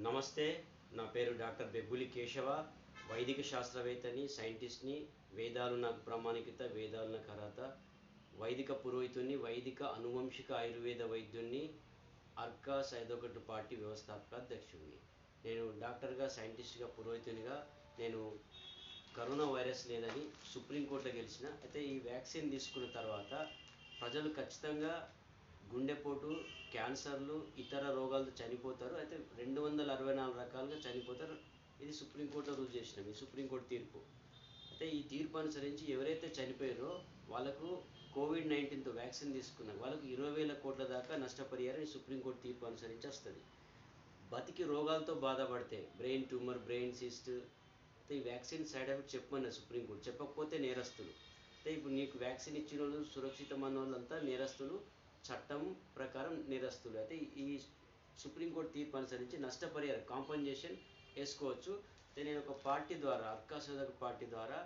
నమస్తే నా పేరు డాక్టర్ బెబ్బులి కేశవ వైదిక శాస్త్రవేత్తని సైంటిస్ట్ని వేదాలు నాకు ప్రామాణికత వేదాలు నాకు అర్హత వైదిక పురోహితుని వైదిక అనువంశిక ఆయుర్వేద వైద్యుణ్ణి అర్కా సైదోగట్టు పార్టీ వ్యవస్థాపక అధ్యక్షుడిని నేను డాక్టర్గా సైంటిస్ట్గా పురోహితునిగా నేను కరోనా వైరస్ లేదని సుప్రీంకోర్టులో గెలిచిన అయితే ఈ వ్యాక్సిన్ తీసుకున్న తర్వాత ప్రజలు ఖచ్చితంగా గుండెపోటు క్యాన్సర్లు ఇతర రోగాలతో చనిపోతారు. అయితే రెండు వందల అరవై నాలుగు రకాలుగా చనిపోతారు. ఇది సుప్రీంకోర్టులో రూల్ చేసినాం ఈ సుప్రీంకోర్టు తీర్పు. అయితే ఈ తీర్పు అనుసరించి ఎవరైతే చనిపోయారో వాళ్ళకు కోవిడ్ నైన్టీన్తో వ్యాక్సిన్ తీసుకున్న వాళ్ళకు ఇరవై వేల కోట్ల దాకా నష్టపరిహారం ఈ సుప్రీంకోర్టు తీర్పు అనుసరించి వస్తుంది. బతికి రోగాలతో బాధపడితే బ్రెయిన్ ట్యూమర్ బ్రెయిన్ సిస్ట్ అయితే ఈ వ్యాక్సిన్ సైడ్ ఎఫెక్ట్ చెప్పమన్నారు సుప్రీంకోర్టు. చెప్పకపోతే నేరస్తులు. అయితే ఇప్పుడు నీకు వ్యాక్సిన్ ఇచ్చిన వాళ్ళు సురక్షితమైన వాళ్ళంతా నేరస్తులు. చట్టం ప్రకారం నేరస్తులు. అయితే ఈ సుప్రీంకోర్టు తీర్పు అనుసరించి నష్టపరిహారం కాంపన్సేషన్ వేసుకోవచ్చు. నేను ఒక పార్టీ ద్వారా అర్కా సోదర్ పార్టీ ద్వారా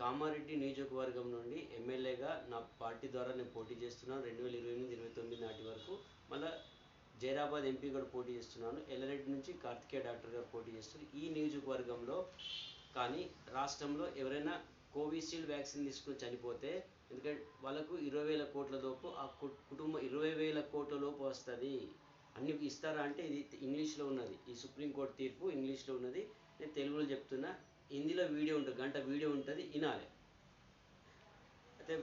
కామారెడ్డి నియోజకవర్గం నుండి ఎమ్మెల్యేగా నా పార్టీ ద్వారా నేను పోటీ చేస్తున్నాను. రెండు వేల ఇరవై ఎనిమిది ఇరవై తొమ్మిది నాటి వరకు మళ్ళీ జైరాబాద్ ఎంపీ కూడా పోటీ చేస్తున్నాను. ఎల్లరెడ్డి నుంచి కార్తికేయ డాక్టర్ గారు పోటీ చేస్తున్నారు. ఈ నియోజకవర్గంలో కానీ రాష్ట్రంలో ఎవరైనా కోవిషీల్డ్ వ్యాక్సిన్ తీసుకుని చనిపోతే ఎందుకంటే వాళ్ళకు ఇరవై వేల కోట్ల లోపు ఆ కుటుంబం ఇరవై వేల కోట్ల లోపు వస్తుంది. అన్ని ఇస్తారా అంటే ఇది ఇంగ్లీష్లో ఉన్నది. ఈ సుప్రీంకోర్టు తీర్పు ఇంగ్లీష్లో ఉన్నది. నేను తెలుగులో చెప్తున్నా. హిందీలో వీడియో ఉంటుంది. గంట వీడియో ఉంటుంది. వినాలి. అయితే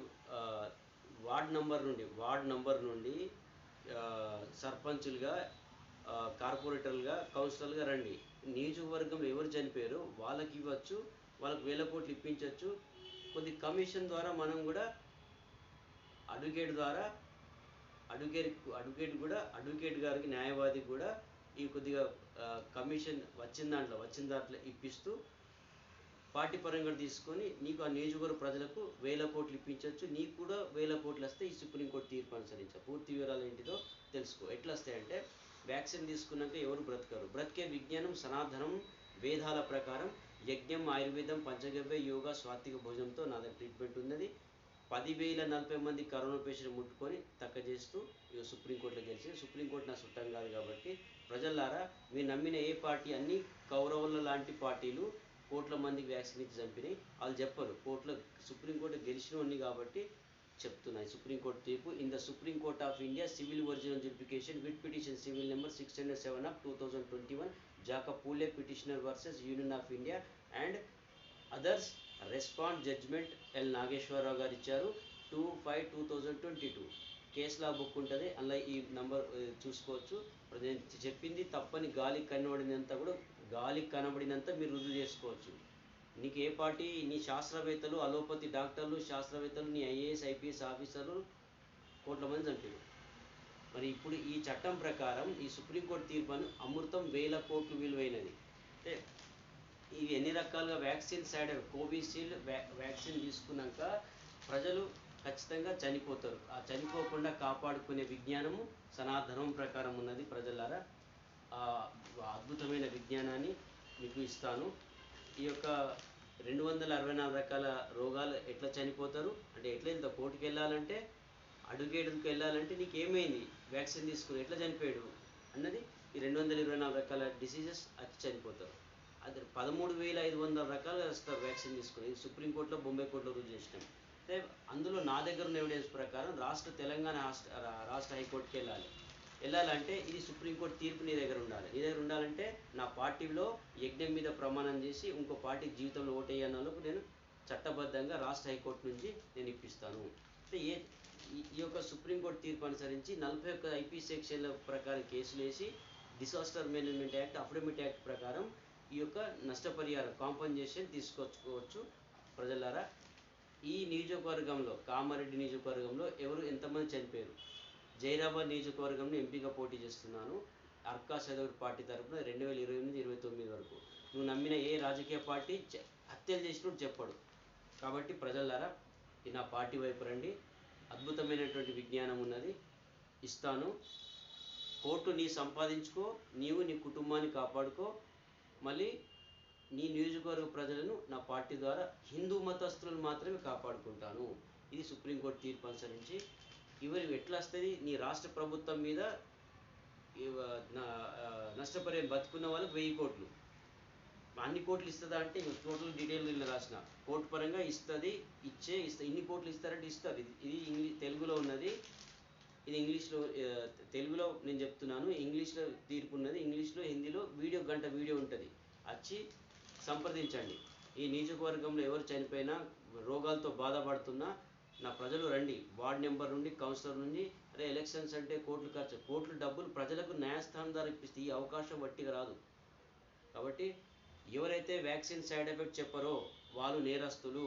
వార్డ్ నంబర్ నుండి వార్డ్ నంబర్ నుండి సర్పంచులుగా కార్పొరేటర్లుగా కౌన్సిలర్గా రండి. నియోజకవర్గంలో ఎవరు చనిపోయారో వాళ్ళకి ఇవ్వచ్చు. వాళ్ళకి వేల కోట్లు ఇప్పించవచ్చు కొద్ది కమిషన్ ద్వారా మనం కూడా అడ్వకేట్ ద్వారా అడ్వకేట్ అడ్వకేట్ కూడా అడ్వకేట్ గారికి న్యాయవాదికి కూడా ఈ కొద్దిగా కమిషన్ వచ్చిన దాంట్లో వచ్చిన దాంట్లో ఇప్పిస్తూ పార్టీ పరంగా తీసుకొని నీకు ఆ నియోజకవర్గ ప్రజలకు వేల కోట్లు ఇప్పించవచ్చు. నీకు కూడా వేల కోట్లు వస్తే ఈ సుప్రీంకోర్టు తీర్పు అనుసరించ. పూర్తి వివరాలు ఏంటిదో తెలుసుకో. ఎట్లా వస్తాయంటే వ్యాక్సిన్ తీసుకున్నాక ఎవరు బ్రతకరు? బ్రతికే విజ్ఞానం సనాతనం వేదాల ప్రకారం యజ్ఞం ఆయుర్వేదం పంచగవ్య యోగా స్వాత్విక భోజనంతో నా దగ్గర ట్రీట్మెంట్ ఉన్నది. పదివేల నలభై మంది కరోనా పేషెంట్ ముట్టుకొని తక్క చేస్తూ ఇక సుప్రీంకోర్టులో గెలిచింది సుప్రీంకోర్టు నా చుట్టం కాదు కాబట్టి ప్రజల్లారా మీరు నమ్మిన ఏ పార్టీ అన్ని కౌరవుల లాంటి పార్టీలు కోట్ల మందికి వ్యాక్సిన్ ఇచ్చి చంపినాయి. వాళ్ళు చెప్పరు. కోర్టులో సుప్రీంకోర్టు గెలిచినవన్నీ కాబట్టి చెప్తున్నాయి. సుప్రీంకోర్టు తీర్పు. In the Supreme Court of India civil original జుడిఫికేషన్ with petition civil number six hundred seven of two thousand twenty one జాక Phule petitioner versus Union of India and others respond judgment L Nageswara Rao garu ఇచ్చారు. Two five two thousand twenty two. కేసులా book ఉంటుంది. అందులో ఈ number చూసుకోవచ్చు. నేను చెప్పింది తప్పని గాలి కనబడినంత కూడా గాలి కనబడినంత మీరు రుజువు చేసుకోవచ్చు. నీకు ఏ పార్టీ నీ శాస్త్రవేత్తలు అలోపతి డాక్టర్లు శాస్త్రవేత్తలు నీ ఐఏఎస్ ఐపీఎస్ ఆఫీసర్లు కోట్ల మంది చంపారు మరి ఇప్పుడు ఈ చట్టం ప్రకారం ఈ సుప్రీంకోర్టు తీర్పును అమృతం వేల కోట్లు విలువైనది. అంటే ఇవి ఎన్ని రకాలుగా వ్యాక్సిన్ సైడ్ కోవిషీల్డ్ వ్యా వ్యాక్సిన్ తీసుకున్నాక ప్రజలు ఖచ్చితంగా చనిపోతారు. ఆ చనిపోకుండా కాపాడుకునే విజ్ఞానము సనాతనం ప్రకారం ఉన్నది ప్రజలారా. ఆ అద్భుతమైన విజ్ఞానాన్ని మీకు ఇస్తాను. ఈ యొక్క రెండు వందల అరవై నాలుగు రకాల రోగాలు ఎట్లా చనిపోతారు? అంటే ఎట్లా ఇంత కోర్టుకి వెళ్ళాలంటే అడుగేడుకు వెళ్ళాలంటే నీకు ఏమైంది వ్యాక్సిన్ తీసుకుని ఎట్లా చనిపోయాడు? అన్నది ఈ రెండు వందల ఇరవై నాలుగు రకాల డిసీజెస్ అతి చనిపోతారు. అది పదమూడు వేల ఐదు వందల రకాల వస్తారు వ్యాక్సిన్ తీసుకుని ఇది సుప్రీంకోర్టులో బొంబాయి కోర్టులో రుజువు చేసినాం. అయితే అందులో నా దగ్గర ఉన్న ఎవిడెన్స్ ప్రకారం రాష్ట్ర తెలంగాణ రాష్ట్ర రాష్ట్ర హైకోర్టుకి వెళ్ళాలి. వెళ్ళాలంటే ఇది సుప్రీంకోర్టు తీర్పు నీ దగ్గర ఉండాలి. నీ దగ్గర ఉండాలంటే నా పార్టీలో యజ్ఞం మీద ప్రమాణం చేసి ఇంకో పార్టీ జీవితంలో ఓటేయన్న నేను చట్టబద్ధంగా రాష్ట్ర హైకోర్టు నుంచి నేను ఇప్పిస్తాను. అంటే ఏ ఈ- యొక్క సుప్రీంకోర్టు తీర్పు అనుసరించి నలభై ఒక్క ఐపీ సెక్షన్ల ప్రకారం కేసులు వేసి disaster management act affidavit act ప్రకారం ఈ యొక్క నష్టపరిహారం కాంపన్సేషన్ తీసుకొచ్చుకోవచ్చు ప్రజలారా. ఈ నియోజకవర్గంలో కామారెడ్డి నియోజకవర్గంలో ఎవరు ఎంతమంది చనిపోయారు? జైరాబాద్ నియోజకవర్గంలో ఎంపీగా పోటీ చేస్తున్నాను. అర్కా సదౌర్ పార్టీ తరపున రెండు వేల ఇరవై ఎనిమిది ఇరవై తొమ్మిది వరకు. నువ్వు నమ్మిన ఏ రాజకీయ పార్టీ హత్యలు చేసినట్టు చెప్పడు. కాబట్టి ప్రజలారా నా పార్టీ వైపు రండి. అద్భుతమైనటువంటి విజ్ఞానం ఉన్నది. ఇస్తాను. కోర్టు నీ సంపాదించుకో నీవు నీ కుటుంబాన్ని కాపాడుకో. మళ్ళీ నీ నియోజకవర్గ ప్రజలను నా పార్టీ ద్వారా హిందూ మతస్థులను మాత్రమే కాపాడుకుంటాను. ఇది సుప్రీంకోర్టు తీర్పు అనుసరించి. ఇవరి ఎట్లా వస్తుంది? నీ రాష్ట్ర ప్రభుత్వం మీద ఇవ- బతుకున్న వాళ్ళకి వెయ్యి కోట్లు. అన్ని కోట్లు ఇస్తుందా అంటే టోటల్ డీటెయిల్ ఇలా రాసిన. కోర్టు పరంగా ఇస్తుంది ఇచ్చే ఇస్తా ఇన్ని కోట్లు ఇస్తారంటే ఇస్తుంది. ఇది ఇది ఇంగ్లీష్ తెలుగులో ఉన్నది. ఇది ఇంగ్లీష్లో తెలుగులో నేను చెప్తున్నాను. ఇంగ్లీష్లో తీర్పు ఉన్నది. ఇంగ్లీష్లో హిందీలో వీడియో గంట వీడియో ఉంటుంది. వచ్చి సంప్రదించండి. ఈ నియోజకవర్గంలో ఎవరు చనిపోయినా రోగాలతో బాధపడుతున్నా నా ప్రజలు రండి. వార్డ్ నెంబర్ నుండి కౌన్సిలర్ నుండి అరే ఎలక్షన్స్ అంటే కోట్లు ఖర్చు. కోట్లు డబ్బులు ప్రజలకు న్యాయస్థానం ద్వారా ఇప్పిస్తే ఈ అవకాశం వట్టిగా రాదు. కాబట్టి ఎవరైతే వ్యాక్సిన్ సైడ్ ఎఫెక్ట్ చెప్పారో వాళ్ళు నేరస్తులు.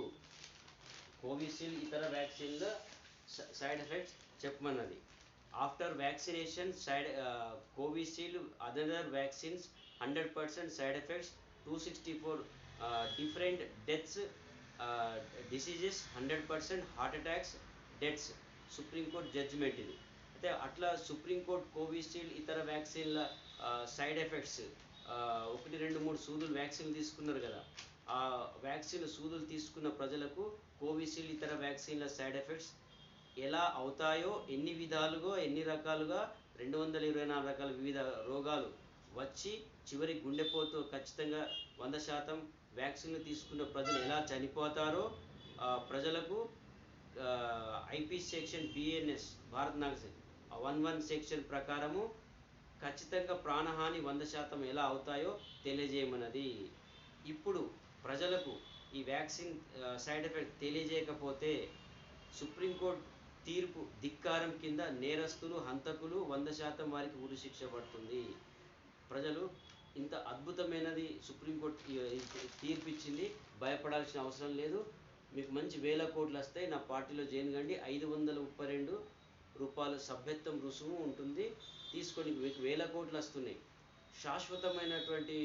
కోవిషీల్డ్ ఇతర వ్యాక్సిన్ల side effects చెప్పమన్నది. After vaccination side Covishield other vaccines hundred percent side effects two sixty four different deaths diseases hundred percent heart attacks deaths. Supreme Court judgment ఇది. అయితే అట్లా సుప్రీంకోర్టు కోవిషీల్డ్ ఇతర వ్యాక్సిన్ల సైడ్ ఎఫెక్ట్స్ ఒకటి రెండు మూడు సూదులు వ్యాక్సిన్ తీసుకున్నారు కదా. ఆ వ్యాక్సిన్ సూదులు తీసుకున్న ప్రజలకు కోవిషీల్డ్ ఇతర వ్యాక్సిన్ల సైడ్ ఎఫెక్ట్స్ ఎలా అవుతాయో ఎన్ని విధాలుగా ఎన్ని రకాలుగా రెండు వందల ఇరవై నాలుగు రకాల వివిధ రోగాలు వచ్చి చివరి గుండెపోతూ ఖచ్చితంగా వంద శాతం వ్యాక్సిన్లు తీసుకున్న ప్రజలు ఎలా చనిపోతారో ప్రజలకు ఐపీ సెక్షన్ బిఎన్ఎస్ భారత్ నాగ వన్ వన్ సెక్షన్ ప్రకారము ఖచ్చితంగా ప్రాణహాని వంద శాతం ఎలా అవుతాయో తెలియజేయమన్నది. ఇప్పుడు ప్రజలకు ఈ వ్యాక్సిన్ సైడ్ ఎఫెక్ట్ తెలియజేయకపోతే సుప్రీంకోర్టు తీర్పు ధిక్కారం కింద నేరస్తులు హంతకులు వంద శాతం వారికి ఉరిశిక్ష పడుతుంది. ప్రజలు ఇంత అద్భుతమైనది సుప్రీంకోర్టు తీర్పు ఇచ్చింది భయపడాల్సిన అవసరం లేదు. మీకు మంచి వేల కోట్లు వస్తాయి నా పార్టీలో జాయిన్ ఐదు వందల ముప్పై రెండు రూపాయల సభ్యత్వం రుసుము ఉంటుంది. తీసుకొని వేల కోట్లు వస్తున్నాయి. శాశ్వతమైనటువంటి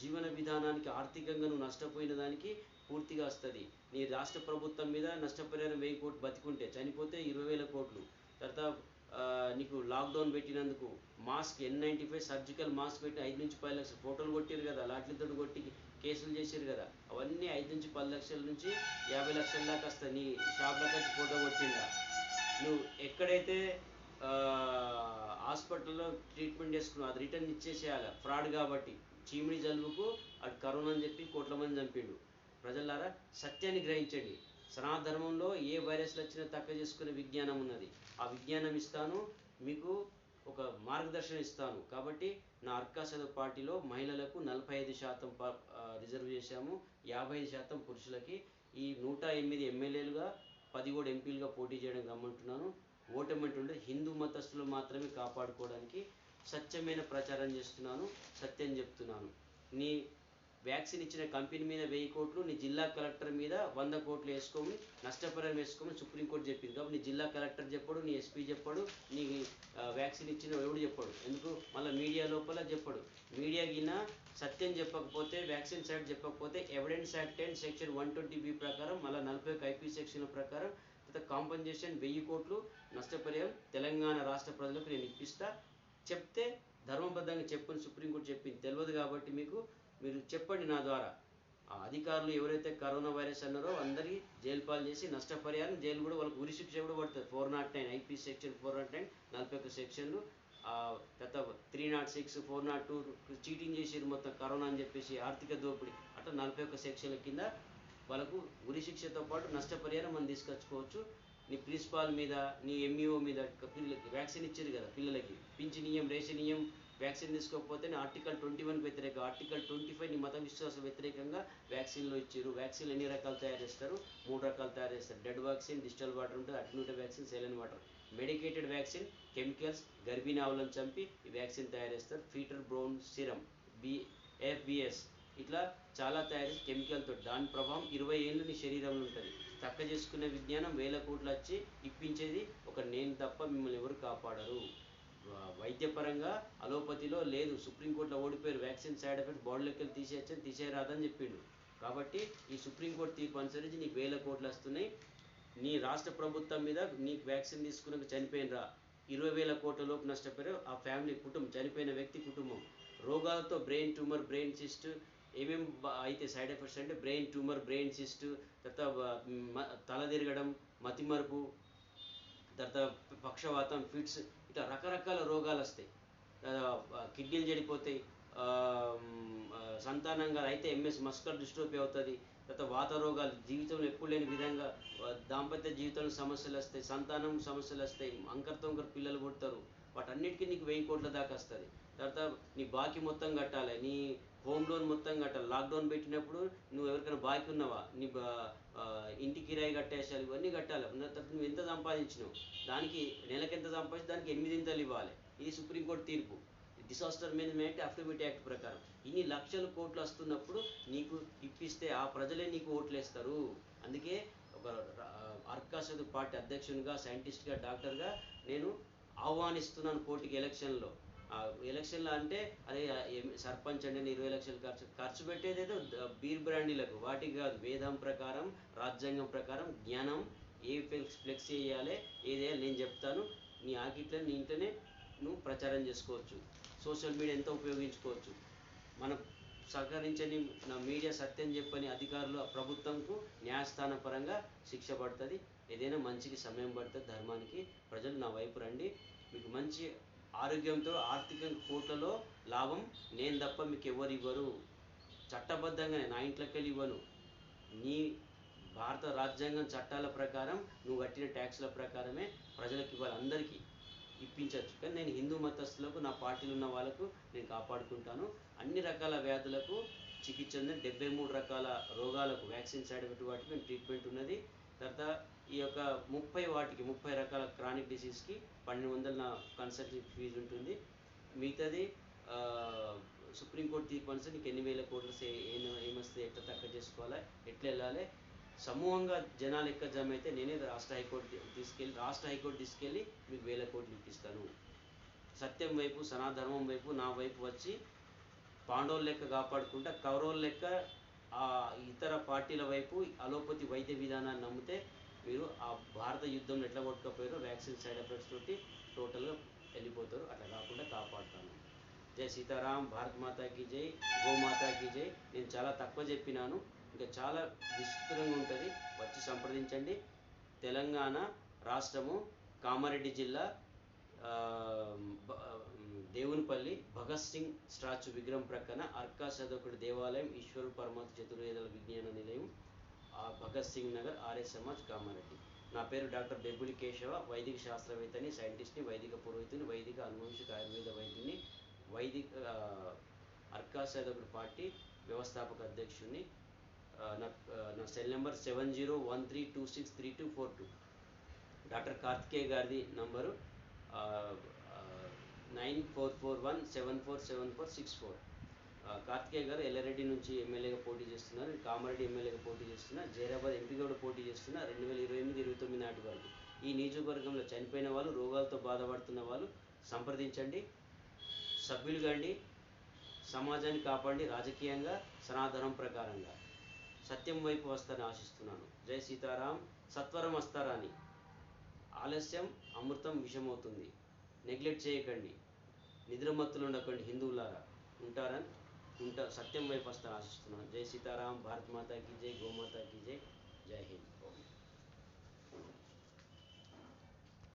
జీవన విధానానికి ఆర్థికంగా నువ్వు నష్టపోయిన దానికి పూర్తిగా వస్తుంది. నీ రాష్ట్ర ప్రభుత్వం మీద నష్టపరిహారం వెయ్యి కోట్లు బతికుంటే చనిపోతే ఇరవై వేల కోట్లు. తర్వాత నీకు లాక్డౌన్ పెట్టినందుకు mask N ninety five surgical mask పెట్టి ఐదు నుంచి పది లక్షలు ఫోటోలు కొట్టారు కదా లాట్లతో కొట్టి కేసులు చేశారు కదా అవన్నీ ఐదు నుంచి పది లక్షల నుంచి యాభై లక్షల దాకా వస్తాయి. నీ షాప్లోకి వచ్చి ఫోటో కొట్టిందా నువ్వు ఎక్కడైతే హాస్పిటల్లో ట్రీట్మెంట్ చేసుకున్నాం. అది రిటర్న్ ఇచ్చేసేయాలి. ఫ్రాడ్ కాబట్టి. చీమిడి జలుబుకు అటు కరోనా అని చెప్పి కోట్ల మంది చంపిండు. ప్రజలారా సత్యాన్ని గ్రహించండి. సనాతన ధర్మంలో ఏ వైరస్లు వచ్చినా తక్కువ చేసుకునే విజ్ఞానం ఉన్నది. ఆ విజ్ఞానం ఇస్తాను మీకు ఒక మార్గదర్శనం ఇస్తాను. కాబట్టి నా అర్కాసద పార్టీలో మహిళలకు నలభై ఐదు శాతం రిజర్వ్ చేశాము. యాభై ఐదు శాతం పురుషులకి. ఈ నూట ఎనిమిది ఎమ్మెల్యేలుగా పది కూడా ఎంపీలుగా పోటీ చేయడం గమ్మంటున్నాను ఓటమంటుండే హిందూ మతస్థులు మాత్రమే కాపాడుకోవడానికి సత్యమైన ప్రచారం చేస్తున్నాను సత్యం చెప్తున్నాను. నీ వ్యాక్సిన్ ఇచ్చిన కంపెనీ మీద వెయ్యి కోట్లు నీ జిల్లా కలెక్టర్ మీద వంద కోట్లు వేసుకోమని నష్టపరం వేసుకోమని సుప్రీంకోర్టు చెప్పింది. కాబట్టి నీ జిల్లా కలెక్టర్ చెప్పడు నీ ఎస్పీ చెప్పడు నీ వ్యాక్సిన్ ఇచ్చిన ఎవడు చెప్పడు. ఎందుకు? మళ్ళీ మీడియా లోపల చెప్పడు. మీడియా గిన సత్యం చెప్పకపోతే వ్యాక్సిన్ సైడ్ చెప్పకపోతే evidence act and section one twenty B ప్రకారం మళ్ళీ నలభై ఒక ఐపీ సెక్షన్ ప్రకారం తర్వాత కాంపన్సేషన్ వెయ్యి కోట్లు నష్టపరిహారం తెలంగాణ రాష్ట్ర ప్రజలకు నేను ఇప్పిస్తా. చెప్తే ధర్మబద్ధంగా చెప్పని సుప్రీంకోర్టు చెప్పింది తెలియదు కాబట్టి మీకు మీరు చెప్పండి నా ద్వారా. ఆ అధికారులు ఎవరైతే కరోనా వైరస్ అన్నారో అందరికీ జైలు పాలు చేసి నష్టపరిహారం జైలు కూడా వాళ్ళకి ఉరి శిక్ష కూడా పడుతుంది. Four nought nine IP section four nought nine నలభై ఒక్క సెక్షన్లు. గత three nought six four nought two cheating చేసారు మొత్తం కరోనా అని చెప్పేసి ఆర్థిక దోపిడీ. అట్లా నలభై ఒక్క సెక్షన్ల కింద వాళ్ళకు ఉరి శిక్షతో పాటు నష్టపరిహారం మనం తీసుకొచ్చుకోవచ్చు. నీ ప్రిన్సిపాల్ మీద నీ ఎంఈఓ మీద పిల్లలకి వ్యాక్సిన్ ఇచ్చారు కదా పిల్లలకి. పింఛనీయం రేషనీయం వ్యాక్సిన్ తీసుకోకపోతే ఆర్టికల్ ట్వంటీ వన్ వ్యతిరేక ఆర్టికల్ ట్వంటీ ఫైవ్ నీ మత విశ్వాస వ్యతిరేకంగా వ్యాక్సిన్లు ఇచ్చారు. వ్యాక్సిన్లు ఎన్ని రకాలు తయారు చేస్తారు? మూడు రకాలు తయారు చేస్తారు. డెడ్ వ్యాక్సిన్ డిజిటల్ వాటర్ ఉంటుంది admit vaccine saline water medicated vaccine chemicals గర్భిణీ ఆవులను చంపి ఈ వ్యాక్సిన్ తయారు చేస్తారు. Fetal bovine serum B FBS ఇట్లా చాలా తయారు చేసి కెమికల్తో దాని ప్రభావం ఇరవై ఏళ్ళు నీ శరీరంలో ఉంటుంది. చక్క చేసుకునే విజ్ఞానం వేల కోట్లు వచ్చి ఇప్పించేది ఒక నేను తప్ప మిమ్మల్ని ఎవరు కాపాడరు. వైద్యపరంగా అలోపతిలో లేదు. సుప్రీంకోర్టులో ఓడిపోయారు. వ్యాక్సిన్ సైడ్ ఎఫెక్ట్ బాడీలోకి వెళ్ళి తీసేయచ్చని తీసేయరాదని చెప్పిండు. కాబట్టి ఈ సుప్రీంకోర్టు తీర్పు అనుసరించి నీకు వేల కోట్లు వస్తున్నాయి. నీ రాష్ట్ర ప్రభుత్వం మీద నీకు వ్యాక్సిన్ తీసుకున్నాక చనిపోయినరా ఇరవై వేల కోట్ల లోపు నష్టపోయారు ఆ ఫ్యామిలీ కుటుంబం చనిపోయిన వ్యక్తి కుటుంబం. రోగాలతో బ్రెయిన్ ట్యూమర్ బ్రెయిన్ సిస్ట్ ఏమేం అయితే సైడ్ ఎఫెక్ట్స్ అంటే బ్రెయిన్ ట్యూమర్ బ్రెయిన్ సిస్ట్ తర్వాత తల తిరగడం మతిమరుపు తర్వాత పక్షవాతం ఫిట్స్ ఇట్లా రకరకాల రోగాలు వస్తాయి. కిడ్నీలు చెడిపోతాయి సంతానంగా అయితే ఎంఎస్ మస్కర్ డిస్ట్రోపీ అవుతుంది తర్వాత వాత రోగాలు జీవితంలో ఎప్పుడు లేని విధంగా దాంపత్య జీవితంలో సమస్యలు వస్తాయి సంతానం సమస్యలు వస్తాయి అంకర్ పిల్లలు పుడతారు వాటన్నిటికీ నీకు వెయ్యి కోట్ల దాకా వస్తుంది. తర్వాత నీ బాకీ మొత్తం కట్టాలి నీ హోమ్ లోన్ మొత్తం కట్టాలి లాక్డౌన్ పెట్టినప్పుడు నువ్వు ఎవరికైనా బాకీ ఉన్నావా? నీ బా- ఇంటి కిరాయి కట్టేసాలి ఇవన్నీ కట్టాలి. తర్వాత నువ్వు ఎంత సంపాదించినావు? దానికి నెలకి ఎంత సంపాదించి దానికి ఎనిమిదింతలు ఇవ్వాలి. ఇది సుప్రీంకోర్టు తీర్పు. డిసాస్టర్ మేనేజ్మెంట్ అఫిడవిట్ యాక్ట్ ప్రకారం. ఇన్ని లక్షల కోట్లు వస్తున్నప్పుడు నీకు ఇప్పిస్తే ఆ ప్రజలే నీకు ఓట్లు వేస్తారు అందుకే ఒక అర్కాసదు పార్టీ అధ్యక్షునిగా సైంటిస్ట్గా డాక్టర్గా నేను ఆహ్వానిస్తున్నాను కోర్టుకి ఎలక్షన్లో. ఎలక్షన్లో అంటే అదే సర్పంచ్ అంటే నేను ఇరవై లక్షలు ఖర్చు ఖర్చు పెట్టేదేదో ద- బీర్ బ్రాండీలకు. వాటికి కాదు వేదం ప్రకారం రాజ్యాంగం ప్రకారం జ్ఞానం ఏ ఫ్లెక్స్ ఫ్లెక్స్ చేయాలి ఏదేయాలి నేను చెప్తాను. నీ ఆకిట్లో నీ ఇంట్లోనే నువ్వు ప్రచారం చేసుకోవచ్చు. సోషల్ మీడియా ఎంత ఉపయోగించుకోవచ్చు. మన సహకరించని నా మీడియా సత్యం చెప్పని అధికారులు ప్రభుత్వంకు న్యాయస్థాన పరంగా శిక్ష పడుతుంది. ఏదైనా మంచికి సమయం పడుతుంది ధర్మానికి ప్రజలు నా వైపు రండి. మీకు మంచి ఆరోగ్యంతో ఆర్థిక కోట్లలో లాభం. నేను తప్ప మీకు ఎవరు ఇవ్వరు చట్టబద్ధంగానే నా ఇంట్లోకి వెళ్ళి ఇవ్వను. నీ భారత రాజ్యాంగం చట్టాల ప్రకారం నువ్వు కట్టిన ట్యాక్స్ల ప్రకారమే ప్రజలకు ఇవ్వాలి. అందరికీ ఇప్పించవచ్చు. కానీ నేను హిందూ మతస్థులకు నా పార్టీలు ఉన్న వాళ్ళకు నేను కాపాడుకుంటాను. అన్ని రకాల వ్యాధులకు చికిత్స ఉంది. డెబ్బై మూడు రకాల రోగాలకు వ్యాక్సిన్ సైడ్ వాటికి ట్రీట్మెంట్ ఉన్నది. తర్వాత ఈ యొక్క ముప్పై వాటికి ముప్పై రకాల క్రానిక్ డిసీజ్కి పన్నెండు వందల నా కన్సల్టింగ్ ఫీజు ఉంటుంది. మిగతాది సుప్రీంకోర్టు తీర్పు అనుసరి నీకు ఎన్ని వేల కోట్లు సే ఏం ఏమొస్తే ఎట్లా తక్కువ చేసుకోవాలి ఎట్లా వెళ్ళాలి సమూహంగా జనాలు ఎక్క జమ అయితే నేనే రాష్ట్ర హైకోర్టు తీసుకెళ్ళి రాష్ట్ర హైకోర్టు తీసుకెళ్ళి మీకు వేల కోట్లు ఇప్పిస్తాను. సత్యం వైపు సనాధర్మం వైపు నా వైపు వచ్చి పాండవుల లెక్క కాపాడుకుంటా కౌరవుల లెక్క ఆ ఇతర పార్టీల వైపు అలోపతి వైద్య విధానాన్ని నమ్మితే మీరు ఆ భారత యుద్ధం ఎట్లా కొట్టుకపోయారో వ్యాక్సిన్ సైడ్ ఎఫెక్ట్స్ తోటి టోటల్గా వెళ్ళిపోతారు. అట్లా కాకుండా కాపాడుతాను. జై సీతారాం భారత్ మాతాకి జై గోమాతాకి జై. నేను చాలా తక్కువ చెప్పినాను. ఇంకా చాలా విస్తృతంగా ఉంటుంది. వచ్చి సంప్రదించండి. తెలంగాణ రాష్ట్రము కామారెడ్డి జిల్లా దేవునిపల్లి భగత్ సింగ్ స్టాచ్యూ విగ్రహం ప్రక్కన అర్కా సదకుడి దేవాలయం ఈశ్వరు పరమాత్ చతుర్వేదాల విజ్ఞాన నిలయం ఆ భగత్ సింగ్ నగర్ ఆర్ఎస్ సమాజ్ కామారెడ్డి. నా పేరు డాక్టర్ బెబ్బులి కేశవ వైదిక శాస్త్రవేత్తని సైంటిస్ట్ని వైదిక పురోహితుని వైదిక అనువంశిక ఆయుర్వేద వైద్యుని వైదిక అర్కా సదకుడి పార్టీ వ్యవస్థాపక అధ్యక్షుడిని నా నా cell number seven zero one three two six three two four two. Doctor Karthikeya గారిది number. Nine four four one seven four seven four six four. Karthikeya garu Yellareddy నుంచి ఎమ్మెల్యేగా పోటీ చేస్తున్నారు. కామారెడ్డి ఎమ్మెల్యేగా పోటీ చేస్తున్నారు జైరాబాద్ ఎంపీగా కూడా పోటీ చేస్తున్నారు రెండు వేల ఇరవై ఎనిమిది ఇరవై తొమ్మిది నాటి వరకు. ఈ నియోజకవర్గంలో చనిపోయిన వాళ్ళు రోగాలతో బాధపడుతున్న వాళ్ళు సంప్రదించండి సభ్యులు కండి సమాజాన్ని కాపాడి రాజకీయంగా సనాతనం ప్రకారంగా. సత్యం వైపు వస్తారని ఆశిస్తున్నాను. జై సీతారాం సత్వరం వస్తారని. ఆలస్యం అమృతం విషమవుతుంది. నెగ్లెక్ట్ చేయకండి. నిద్రమత్తులు ఉండకండి హిందువులారా ఉంటారని ఉంటా సత్యం వైపు వస్తారని ఆశిస్తున్నాను. జై సీతారాం భారత్ మాతాకి జై గోమాతాకి జై జై హింద్.